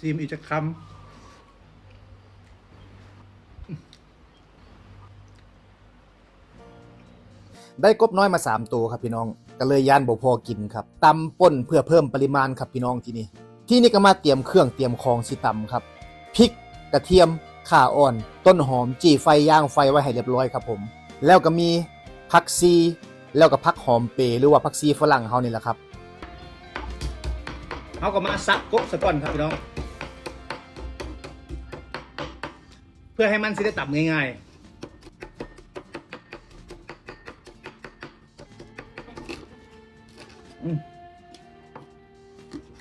ซีมอีกจะคำได้กบน้อยมา 3 ตัวครับพี่น้องก็เลยย่านบ่พอกินครับตำป่นเพื่อเพิ่มปริมาณครับพี่น้องที่นี่ที่นี่ก็มาเตรียมเครื่องเตรียมของสิตำครับพริกกระเทียมข่าอ่อน ต้นหอม จี่ไฟย่างไฟไว้ให้เรียบร้อยครับผม แล้วก็มีผักซีแล้วก็ผักหอมเปรย์หรือว่าผักซีฝรั่งเฮานี่แหละครับเขาก็มาซักกบซะก่อนครับพี่น้อง พื่อให้มันสิได้ตับง่ายๆ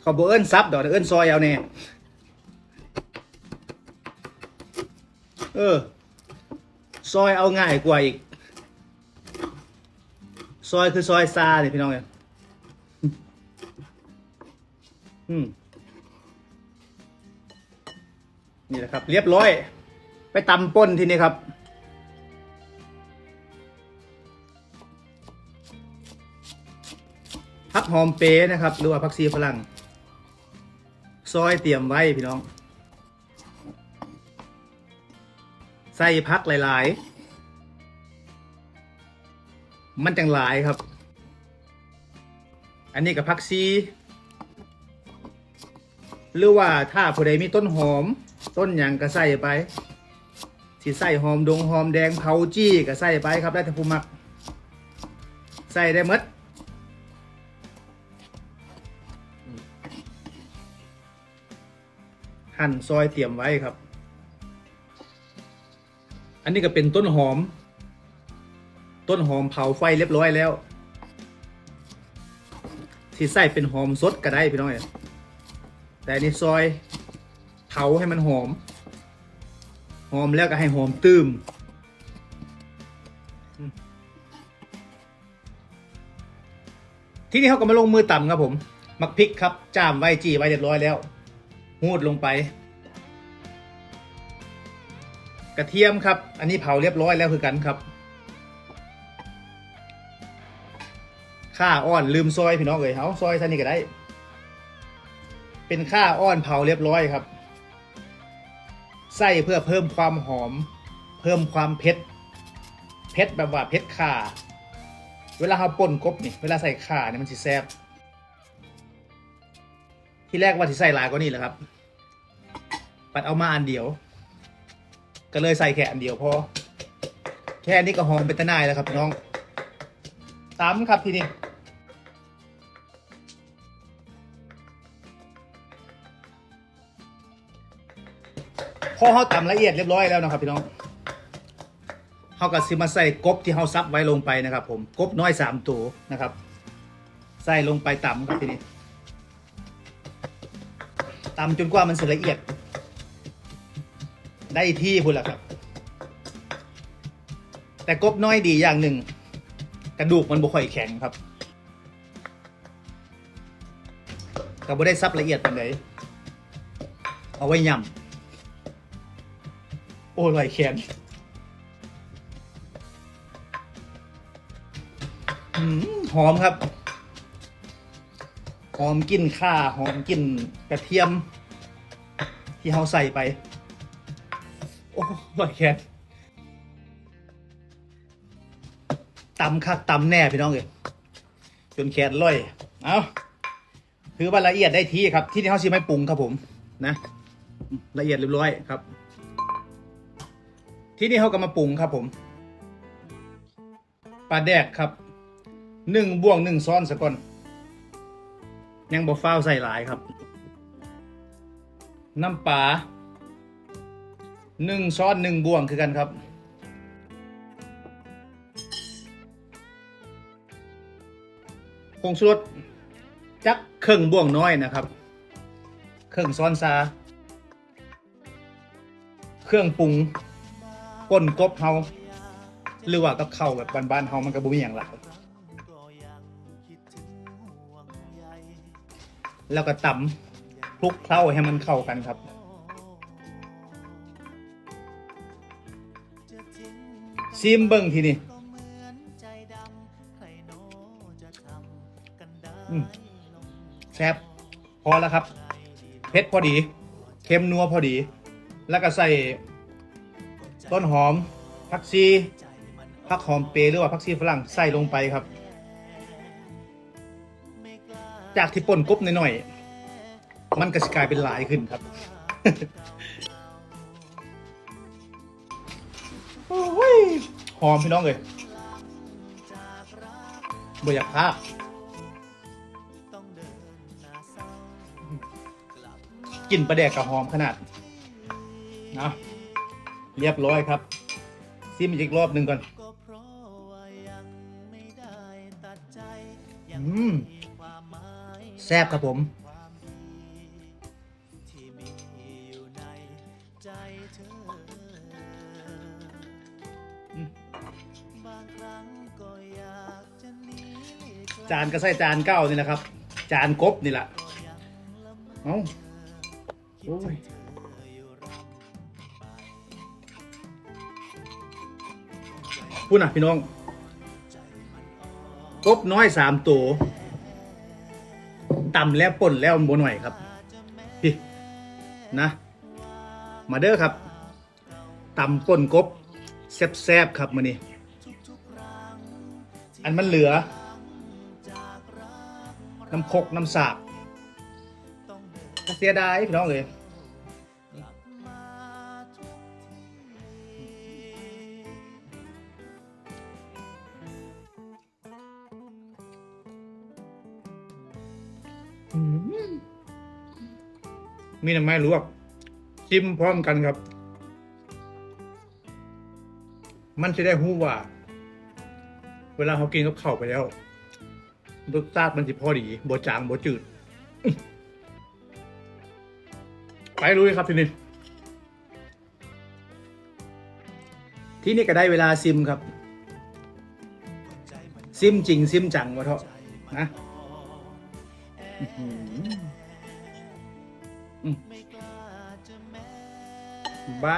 เขาบอกเอิ้นซับดอกเอิ้นซอยเอาแน่เออ ซอยเอาง่ายกว่าอีก ซอยคือซอยซาเนี่ยพี่น้องเนี่ยอืมนี่แหละครับ เรียบร้อย ไปตำป่นทีนี้ครับ พักหอมเป๊นะครับ หรือว่าพักซีฝรั่ง ซอยเตรียมไว้พี่น้อง ใส่พักหลาย ๆ มันจังหลายครับ อันนี้กับพักซีหรือว่าถ้าผู้ใดมีต้นหอม ต้นหยังก็ใส่ไป สิใส่หอมดงหอมแดงเผาจี้ก็ใส่ไปครับได้แต่ผู้มัก ใส่ได้หมดหั่นซอยเตรียมไว้ครับ อันนี้ก็เป็นต้นหอม ต้นหอมเผาไฟเรียบร้อยแล้วที่ใส่เป็นหอมสดก็ได้พี่น้องเอ๋ยแต่อันนี่ซอยเผาให้มันหอม หอมแล้วก็ให้หอมตื้มทีนี้เขาก็มาลงมือต่ำครับผมมักพริกครับจ้ามไว้จีไว้เรียบร้อยแล้วหูดลงไป กระเทียมครับ อันนี้เผาเรียบร้อยแล้วคือกันครับข้าอ้อนลืมซอยพี่น้องเอ๋ยเอาซอยท่านี้ก็ได้ เป็นข้าอ้อนเผาเรียบร้อยครับ ใส่เพื่อเพิ่มความหอม เพิ่มความเผ็ดเผ็ดแบบว่าเผ็ดข่า เวลาเราป่นกบนี่เวลาใส่ข่าเนี่ยมันสิแซ่บที่แรกว่าสิใส่หลายกว่านี้แหละครับ ปัดเอามาอันเดียว ก็เลยใส่แค่อันเดียวพอแค่นี้ก็หอมเป็นตะนายแล้วครับน้องตามครับทีนี้ พอเขาตำละเอียดเรียบร้อยแล้วนะครับพี่น้องเขาก็สิมาใส่กบที่เขาซับไว้ลงไปนะครับ ผมกบน้อยสามตัวนะครับ ใส่ลงไปตำครับทีนี้ตำจนกว่ามันสิละเอียด ได้ที่พุ่นละครับ แต่กบน้อยดีอย่างหนึ่ง กระดูกมันบ่ค่อยแข็งครับก็บ่ได้ซับละเอียดปานใดเอาไว้ยำ อ้ลอยแขนหอมครับ หอมกลิ่นข่าหอมกลิ่นกระเทียม ที่เราใส่ไป โอ้ลอยแขนตำคักตำแน่พี่น้องเลยจนแขนลอย เอาถือว่าละเอียดได้ที่ครับ ที่นี่เขาชิไม่ปรุงครับผม นะ ละเอียดเรียบร้อยครับ ที่นี่เขาก็มาปรุงครับผมปลาแดกครับหนึ่งบ่วงหนึ่งซ้อนสะก่อน ยังบ่ฟ้าวใส่หลายครับ น้ำปลาหนึ่งซ้อนหนึ่งบ่วงคือกันครับ ผงชูรสจักเครื่องบ่วงน้อยนะครับ เครื่องซ้อนซา เครื่องปรุง ก้นกบเฮาหรือว่ากับข้าแบบบ้านๆเฮามันก็บ่มีหยังหลายแล้วก็ตำคลุกเคล้าให้มันเข้ากันครับ ซิมเบิ้งทีนี่แซ่บพอแล้วครับเผ็ดพอดี เค็มนัวพอดี แล้วก็ใส่ ต้นหอมผักชีผักหอมเปรย์หรือว่าผักชีฝรั่งใส่ลงไปครับ จากที่ป่นกบหน่อยๆมันก็จะกลายเป็นหลายขึ้นครับโอ้ยหอมพี่น้องเลยบ่อยากพากกลิ่นปลาแดกกับหอมขนาดนะ เรียบร้อยครับซิมอีกรอบหนึ่งก่อนอืมแซ่บครับผมจานก็ใส่จานเก้านี่แหละครับ จานกบนี่แหละ เอ้าโอ้ย พูดนะพี่น้องกบน้อยสามตัวต่ำแล้วป่นแล้วบนหน่อยครับ พี่ นะ มาเด้อครับตำป่นกบแซ่บๆครับมานี่อันมันเหลือ น้ำคกน้ำสาบเสียดายพี่น้องเลย มีน้ำไม้ลวกจิ้มพร้อมกันครับ มันจะได้หู้ว่า เวลาเขากินกับข้าวไปแล้วรสชาติมันจะพอดีบจางบจืด ไปลุยครับทีนี้ที่นี่ก็ได้เวลาซิมครับ ซิมจริง ซิมจังวะเถอะนะ บ้า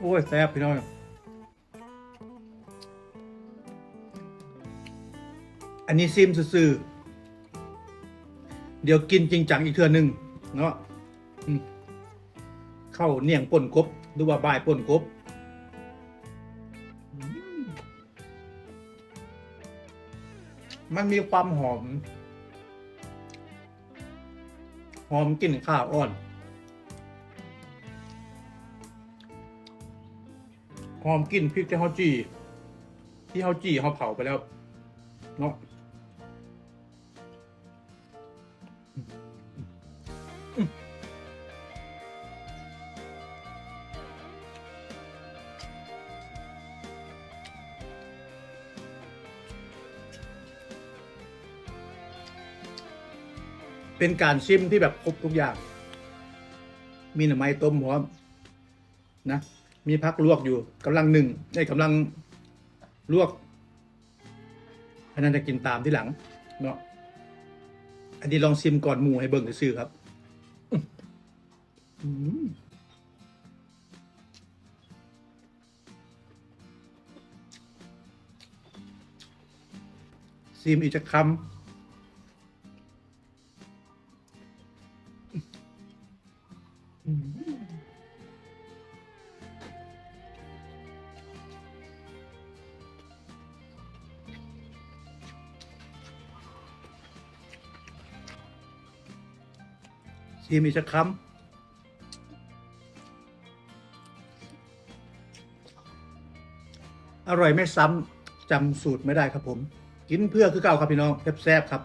โอ้ยแซ่บพี่น้อง อันนี้ซิมซื่อๆเดี๋ยวกินจริงจังอีกเทื่อหนึงเนาะเข้าเนียงป่นกบหรือว่าบายป่นกบมมันมีความหอม หอมกลิ่นข้าวอ่อน หอมกลิ่นพริกที่เขาจีที่เขาจีเขาเผาไปแล้วเนาะ เป็นการชิมที่แบบครบทุกอย่าง มีหน่อไม้ต้มพร้อมนะ มีพักลวกอยู่กำลังหนึ่งไอ้กำลังลวกอันนั้นจะกินตามที่หลัง เนาะอันนี้ลองชิมก่อนหมูให้เบิ่งซื่อครับซิมอีกจะคำ ชิมอีกสักคำอร่อยไม่ซ้ำจำสูตรไม่ได้ครับผม กินเพื่อคือเก่าครับพี่น้องแซ่บๆครับ